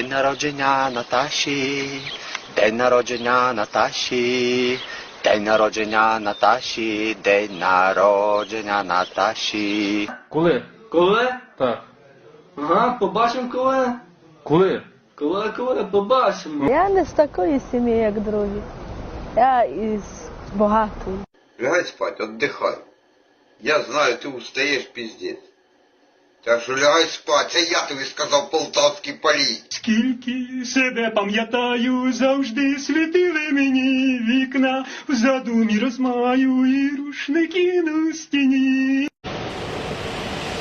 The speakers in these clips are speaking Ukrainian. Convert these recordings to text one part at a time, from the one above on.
День народження Наташі, день народження Наташі, день народження Наташі, день народження Наташі. Коли? Коли? Так. Ага, побачимо коли. Коли? Коли, коли, побачимо. Я не з такої сім'ї, як другі. Я із багатої. Лягай спать, отдыхай. Я знаю, ты устаешь пиздец. Так що лягай спать, це я тобі сказав полтавський політ. Скільки себе пам'ятаю, завжди світили мені вікна, в задумі розмаю і рушники на стіні.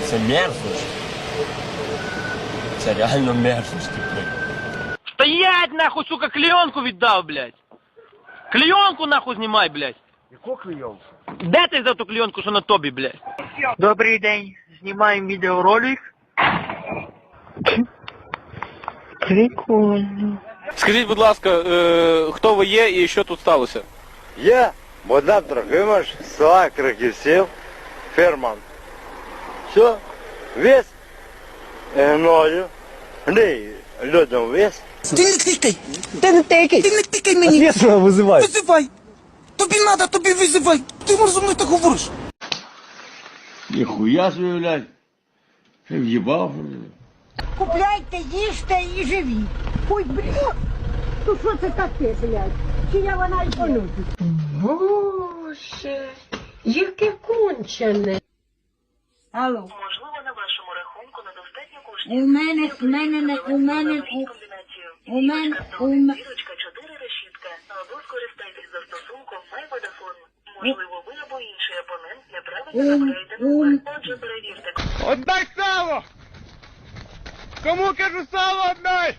Це мерзость. Це реально мерзость. блядь. Стоять нахуй, сука, клеенку віддав, блядь. Клеенку нахуй знімай, блядь. Яку клейонку? Де ти за ту клеенку, що на тобі, блядь? Добрий день. Знімаємо відеоролик. Прикольно. Скажіть, будь ласка, е, хто ви є і що тут сталося? Я Богдан Трохимович, села Краківсів, ферман. Все, вес гною, гний людям вес. Ти не тикай! Ти не тикай! Ти не тикай мені! Визивай! Тобі надо, тобі визивай! Ти можеш зі мною так говориш? Ніхуя собі, блядь. Ти в'їбав. Купляйте, їжте і живіть. Ой, блядь, ну що це таке, блядь? Чи я вона й поносить? Боже, яке кончене. Алло. Можливо, на вашому рахунку недостатньо коштів. У мене, в мене, не- у мене, у, у мене, у мене. Зірочка 4 решітка. Або скористайтесь застосунком MyVodafone. Можливо, ви або інший абонент неправильно ум. номер. Отже, перевірте. Отдай сало! Кому кажу сало отдай?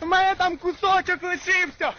У мене там кусочок лишився!